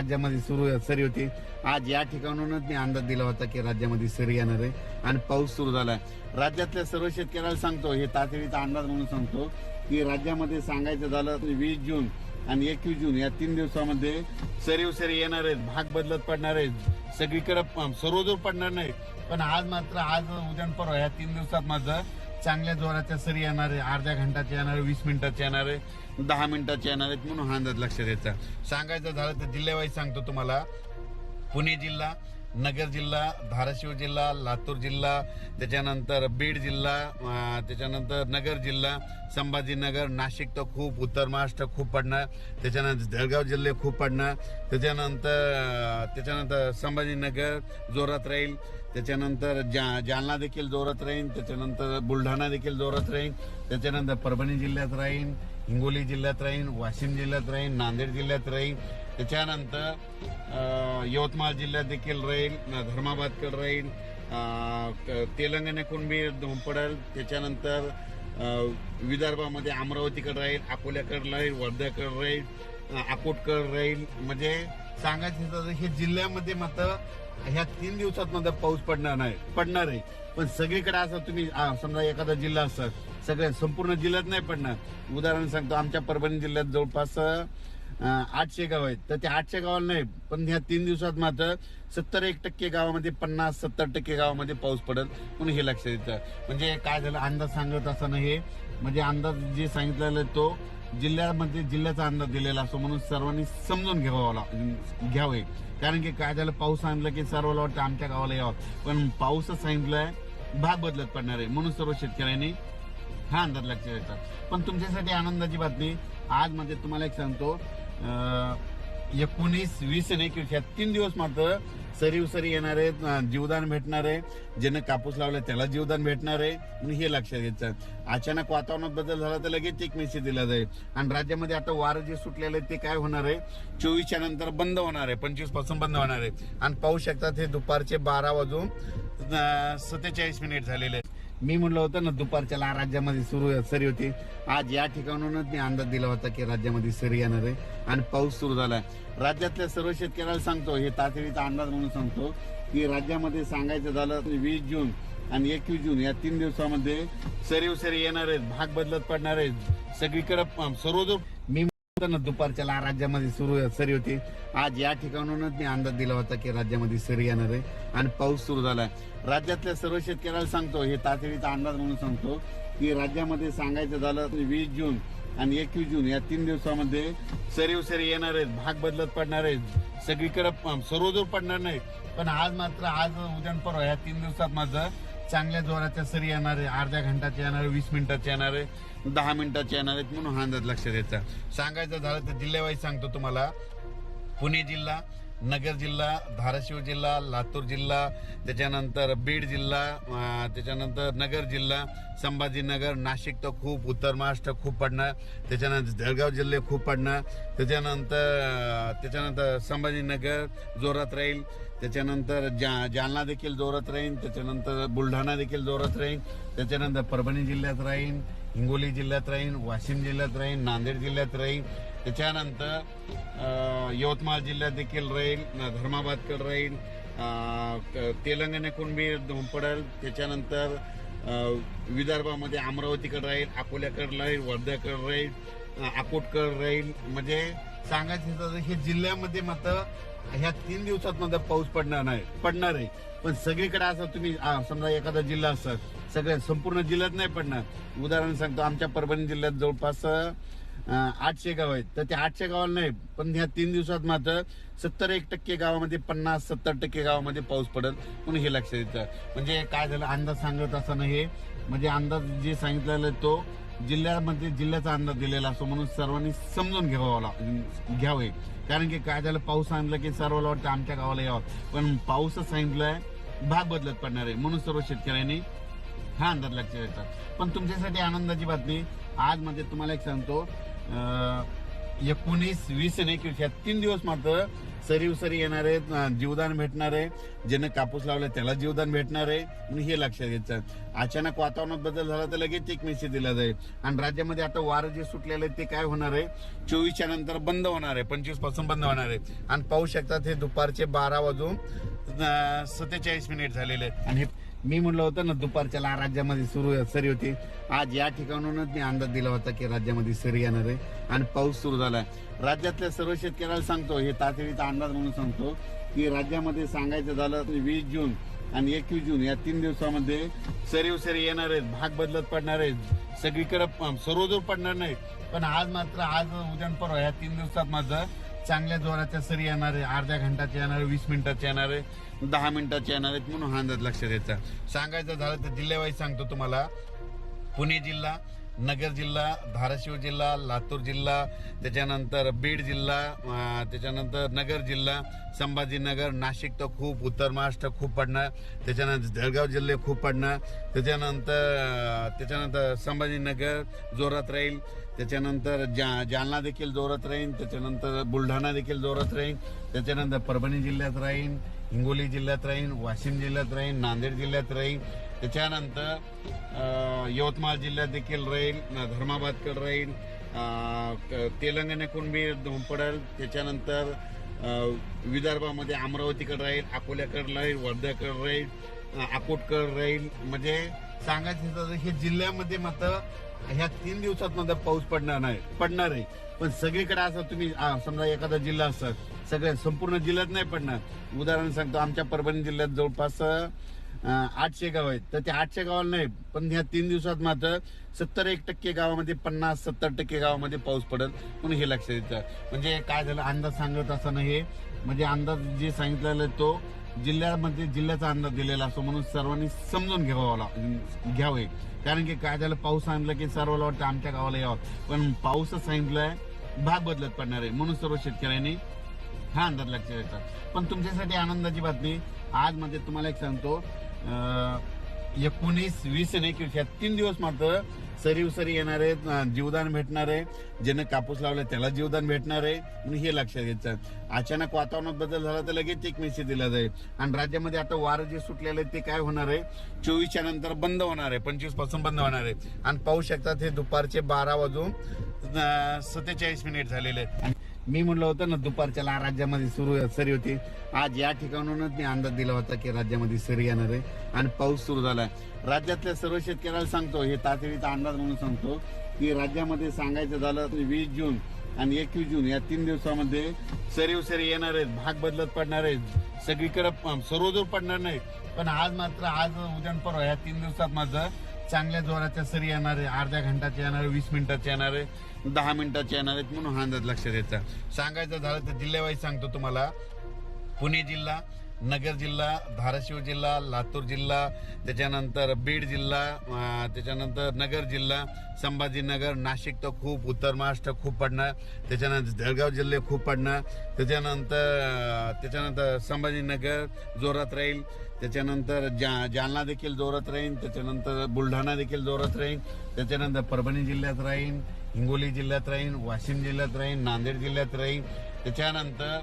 राज्यामध्ये सुरू सरी होती. आज या ठिकाणूनच मी अंदाज दिला होता की राज्यामध्ये सरी येणार आहे आणि पाऊस सुरू झाला आहे राज्यातल्या सर्व शेतकऱ्याला सांगतो हे तातडीचा अंदाज म्हणून सांगतो की राज्यामध्ये सांगायचं झालं तर वीस जून आणि एकवीस जून या तीन दिवसामध्ये सरीव सरी येणार आहेत भाग बदलत पडणार आहेत. सगळीकडे सर्वदूर पडणार नाही पण आज मात्र आज उद्यान परवा या तीन दिवसात माझं चांगल्या जोराच्या सरी येणार आहे अर्ध्या घंटाचे येणार आहे वीस मिनिटाचे येणार आहे दहा मिनिटाचे येणार आहेत म्हणून हा अंदाज लक्षात द्यायचा सांगायचं झालं तर जिल्ह्यावाईज सांगतो तुम्हाला. पुणे जिल्हा नगर जिल्हा धाराशिव जिल्हा लातूर जिल्हा त्याच्यानंतर बीड जिल्हा त्याच्यानंतर नगर जिल्हा संभाजीनगर नाशिक तर खूप उत्तर महाराष्ट्र खूप पडणार त्याच्यानंतर जळगाव जिल्हे खूप पडणार त्याच्यानंतर त्याच्यानंतर संभाजीनगर जोरात राहील त्याच्यानंतर जा जालना देखील जोरात राहील त्याच्यानंतर बुलढाणा देखील जोरात राहील त्याच्यानंतर परभणी जिल्ह्यात राहील हिंगोली जिल्ह्यात राहील वाशिम जिल्ह्यात राहील नांदेड जिल्ह्यात राहील त्याच्यानंतर यवतमाळ जिल्ह्यात देखील राहील धर्माबादकडे राहील अं, क- तेलंगणाकडून पडेल त्याच्यानंतर विदर्भामध्ये अमरावतीकडे राहील अकोल्याकडे राहील वर्ध्याकडे राहील अकोटकडे राहील. म्हणजे सांगायचं तर हे जिल्ह्यामध्ये मात्र ह्या तीन दिवसात मध्ये पाऊस पडणार नाही पडणार आहे. पण सगळीकडे असं तुम्ही समजा एखादा जिल्हा असतात सगळ्या संपूर्ण जिल्ह्यात नाही पडणार. उदाहरण सांगतो आमच्या परभणी जिल्ह्यात जवळपास आठशे गाव आहेत. तर त्या आठशे गावाला नाही पण ह्या तीन दिवसात मात्र सत्तर एक टक्के गावामध्ये पन्नास सत्तर टक्के गावामध्ये पाऊस पडेल म्हणून हे लक्षात येतं. म्हणजे काय झालं अंदाज सांगत असताना हे म्हणजे अंदाज जे सांगितलेलं तो जिल्ह्यामध्ये जिल्ह्याचा अंदाज दिलेला असतो म्हणून सर्वांनी समजून घ्यावा घ्यावे. कारण की काय झालं पाऊस सांगितलं की सर्वाला वाटतं आमच्या गावाला यावं. पण पाऊसच सांगितलंय भाग बदलत पडणार आहे म्हणून सर्व शेतकऱ्यांनी हा अंदाज लक्षात येतात पण तुमच्यासाठी आनंदाची बातमी आज म्हणजे तुम्हाला एक सांगतो एकोणीस वीस आणि एकवीस या तीन दिवस मात्र सरी उसरी येणार आहेत जीवदान भेटणार आहे. ज्यानं कापूस लावला त्याला जीवदान भेटणार आहे. म्हणून हे लक्षात घ्यायचं अचानक वातावरणात बदल झाला तर लगेच एक मेसेज दिला जाईल. आणि राज्यामध्ये आता वारं जे सुटलेलं आहे ते काय होणार आहे? चोवीसच्या नंतर बंद होणार आहे. पंचवीसपासून बंद होणार आहे. आणि पाहू शकतात हे दुपारचे बारा वाजून सत्तेचाळीस मिनिट झालेले आहेत. मी म्हणलं होतं ना दुपारच्या ला राज्यामध्ये सुरू सरी होती. आज या ठिकाणाहूनच मी अंदाज दिला होता की राज्यामध्ये सरी येणार आहे आणि पाऊस सुरू झालाय राज्यातल्या सर्व शेतकऱ्याला सांगतो हे तातडीचा अंदाज म्हणून सांगतो की राज्यामध्ये सांगायचं झालं वीस जून आणि एकवीस जून या तीन दिवसामध्ये सरीव सरी येणार आहेत भाग बदलत पडणार आहेत. सगळीकडे प- सर्वदूर ना दुपारच्याला राज्यामध्ये सुरू सरी होती. आज या ठिकाणूनच मी अंदाज दिला होता की राज्यामध्ये सरी येणार आहे आणि पाऊस सुरू झालाय. राज्यातल्या सर्व शेतकऱ्याला सांगतो हे तातडीचा अंदाज म्हणून सांगतो की राज्यामध्ये सांगायचं झालं तर वीस जून आणि एकवीस जून या तीन दिवसामध्ये सरीव सरी येणार आहेत भाग बदलत पडणार आहेत. सगळीकडे सर्वदूर पडणार नाही. पण आज मात्र आज उद्यान परवा या तीन दिवसात माझं चांगल्या जोराच्या सरी येणार आहे अर्ध्या घंटाचे येणार आहे वीस मिनिटाचे येणार आहे दहा मिनिटाचे येणार आहेत म्हणून हा अंदाज लक्षात द्यायचा सांगायचं झालं तर जिल्ह्यावाईज सांगतो तुम्हाला. पुणे जिल्हा नगर जिल्हा धाराशिव जिल्हा लातूर जिल्हा त्याच्यानंतर बीड जिल्हा त्याच्यानंतर नगर जिल्हा संभाजीनगर नाशिक तर खूप उत्तर महाराष्ट्र खूप पडणार त्याच्यानंतर जळगाव जिल्हे खूप पडणार त्याच्यानंतर त्याच्यानंतर संभाजीनगर जोरात राहील त्याच्यानंतर जा जालना देखील जोरात राहील त्याच्यानंतर बुलढाणा देखील जोरात राहील त्याच्यानंतर परभणी जिल्ह्यात राहील हिंगोली जिल्ह्यात राहील वाशिम जिल्ह्यात राहील नांदेड जिल्ह्यात राहील त्याच्यानंतर यवतमाळ जिल्ह्यात देखील राहील धर्माबादकडे राहील तेलंगणाकडून बी पडेल त्याच्यानंतर विदर्भामध्ये अमरावतीकडे राहील अकोल्याकडे राहील वर्ध्याकडे राहील अकोटकडे राहील. म्हणजे सांगायचं हे जिल्ह्यामध्ये मात्र ह्या तीन दिवसात मात्र पाऊस पडणार नाही पडणार आहे. पण सगळीकडे असं तुम्ही समजा एखादा जिल्हा असतात सगळ्या संपूर्ण जिल्ह्यात नाही पडणार. उदाहरण सांगतो आमच्या परभणी जिल्ह्यात जवळपास आठशे गाव आहेत. तर त्या आठशे गावाला नाही पण ह्या तीन दिवसात मात्र सत्तर एक टक्के गावामध्ये पन्नास सत्तर टक्के गावामध्ये पाऊस पडत म्हणून हे लक्षात येतं म्हणजे काय झालं अंदाज सांगत असताना हे म्हणजे अंदाज जे सांगितलेलं तो जिल्ह्यामध्ये जिल्ह्याचा अंदाज दिलेला असतो म्हणून सर्वांनी समजून घ्यावा घ्यावे कारण की काय झालं पाऊस सांगितलं की सर्वाला वाटतं आमच्या गावाला यावं. पण पाऊसच सांगितलंय भाग बदलत पडणार आहे म्हणून सर्व शेतकऱ्यांनी हा अंदाज लक्षात येतात पण तुमच्यासाठी आनंदाची बातमी आज म्हणजे तुम्हाला एक सांगतो एकोणीस वीस आणि एकवीस या तीन दिवस मात्र सरीव सरी येणार आहे जीवदान भेटणार आहे. ज्यानं कापूस लावला त्याला जीवदान भेटणार आहे. म्हणून हे लक्षात घ्यायचं अचानक वातावरणात बदल झाला तर लगेच एक मेसेज दिला जाईल. आणि राज्यामध्ये आता वारं जे सुटलेलं आहे ते काय होणार आहे? चोवीसच्या नंतर बंद होणार आहे. पंचवीसपासून बंद होणार आहे. आणि पाहू शकतात हे दुपारचे बारा वाजून सत्तेचाळीस मिनिट झालेले आहेत. आणि हे मी म्हणलं होतं ना दुपारच्या ला- राज्यामध्ये सुरू सरी होती. आज या ठिकाणूनच मी अंदाज दिला होता की राज्यामध्ये सरी येणार आहे आणि पाऊस सुरू झालाय. राज्यातल्या सर्व शेतकऱ्याला सांगतो हे तातडीचा अंदाज म्हणून सांगतो की राज्यामध्ये सांगायचं झालं तर वीस जून आणि एकवीस जून या तीन दिवसामध्ये सरीव सरी येणार आहेत भाग बदलत पडणार आहेत. सगळीकडे सर्वदूर पडणार नाही पण आज मात्र आज उद्यान परवा या तीन दिवसात मात्र चांगल्या जोराच्या सरी येणार आहे अर्ध्या घंटाचे येणार आहे वीस मिनिटाचे येणार आहे दहा मिनिटाचे येणार आहेत म्हणून हा अंदाज लक्षात द्यायचा सांगायचं झालं तर जिल्ह्यावाईज सांगतो तुम्हाला. पुणे जिल्हा नगर जिल्हा धाराशिव जिल्हा लातूर जिल्हा त्याच्यानंतर बीड जिल्हा त्याच्यानंतर नगर जिल्हा संभाजीनगर नाशिक तर खूप उत्तर महाराष्ट्र खूप पडणार त्याच्यानंतर जळगाव जिल्हे खूप पडणार त्याच्यानंतर त्याच्यानंतर संभाजीनगर जोरात राहील त्याच्यानंतर जा जालना देखील जोरात राहील त्याच्यानंतर बुलढाणा देखील जोरात राहील त्याच्यानंतर परभणी जिल्ह्यात राहील हिंगोली जिल्ह्यात राहील वाशिम जिल्ह्यात राहील नांदेड जिल्ह्यात राहील त्याच्यानंतर यवतमाळ जिल्ह्यात देखील राहील धर्माबादकडे राहील. तेलंगणाकडून बी पडेल त्याच्यानंतर विदर्भामध्ये अमरावतीकडे राहील अकोल्याकडे राहील वर्ध्याकडे राहील अकोटकडे राहील. म्हणजे सांगायचं तर हे जिल्ह्यामध्ये मात्र ह्या तीन दिवसात मात्र पाऊस पडणार नाही पडणार आहे. पण सगळीकडे असं तुम्ही समजा एखादा जिल्हा असतात सगळ्या संपूर्ण जिल्ह्यात नाही पडणार. उदाहरण सांगतो आमच्या परभणी जिल्ह्यात जवळपास आठशे गाव आहेत. तर त्या आठशे गावाला नाही पण ह्या तीन दिवसात मात्र सत्तर एक टक्के गावामध्ये पन्नास सत्तर टक्के गावामध्ये पाऊस पडेल म्हणून हे लक्षात येतं म्हणजे काय झालं अंदाज सांगत असताना हे म्हणजे अंदाज जे सांगितलेलं तो जिल्ह्यामध्ये जिल्ह्याचा अंदाज दिलेला असतो म्हणून सर्वांनी समजून घ्यावा घ्यावे. कारण की काय झालं पाऊस सांगितलं की सर्वाला वाटतं आमच्या गावाला यावं. पण पाऊसच सांगितलंय भाग बदलत पडणार आहे म्हणून सर्व शेतकऱ्यांनी हा अंदाज लक्षात येतात पण तुमच्यासाठी आनंदाची बातमी आज मध्ये तुम्हाला एक सांगतो एकोणीस वीस आणि एकवीस ह्या तीन दिवस मात्र सरीवसरी येणार आहे जीवदान भेटणार आहे. ज्यानं कापूस लावला त्याला जीवदान भेटणार आहे. म्हणून हे लक्षात घ्यायचं. अचानक वातावरणात बदल झाला तर लगेच एक मेसेज दिला जाईल. आणि राज्यामध्ये आता वारं जे सुटलेलं आहे ते काय होणार आहे? चोवीसच्या नंतर बंद होणार आहे. पंचवीसपासून बंद होणार आहे. आणि पाहू शकतात हे दुपारचे बारा वाजून सत्तेचाळीस मिनिट झालेले आहेत. आणि मी म्हणलं होतं ना दुपारच्या ला- राज्यामध्ये सुरू सरी होती. आज या ठिकाणाहूनच मी अंदाज दिला होता की राज्यामध्ये सरी येणार आहे आणि पाऊस सुरू झालाय. राज्यातल्या सर्व शेतकऱ्याला सांगतो हे तातडीचा अंदाज म्हणून सांगतो की राज्यामध्ये सांगायचं झालं तर वीस जून आणि एकवीस जून या तीन दिवसामध्ये सरीव सरी येणार आहेत भाग बदलत पडणार आहेत. सगळीकडे सर्वदूर पडणार नाही पण आज मात्र आज उद्यान परवा या तीन दिवसात मात्र चांगल्या जोराच्या सरी येणार आहे. अर्ध्या घंटाचे येणार आहे वीस मिनिटाचे येणार आहे. दहा मिनिटाचे येणार आहेत म्हणून हा अंदाज लक्षात द्यायचा सांगायचं झालं तर जिल्ह्यावाईज सांगतो तुम्हाला. पुणे जिल्हा नगर जिल्हा धाराशिव जिल्हा लातूर जिल्हा त्याच्यानंतर बीड जिल्हा त्याच्यानंतर नगर जिल्हा संभाजीनगर नाशिक तर खूप उत्तर महाराष्ट्र खूप पडणार त्याच्यानंतर जळगाव जिल्हे खूप पडणार त्याच्यानंतर त्याच्यानंतर संभाजीनगर जोरात राहील त्याच्यानंतर जा जालना देखील जोरात राहील त्याच्यानंतर बुलढाणा देखील जोरात राहील त्याच्यानंतर परभणी जिल्ह्यात राहील हिंगोली जिल्ह्यात राहील वाशिम जिल्ह्यात राहील नांदेड जिल्ह्यात राहील त्याच्यानंतर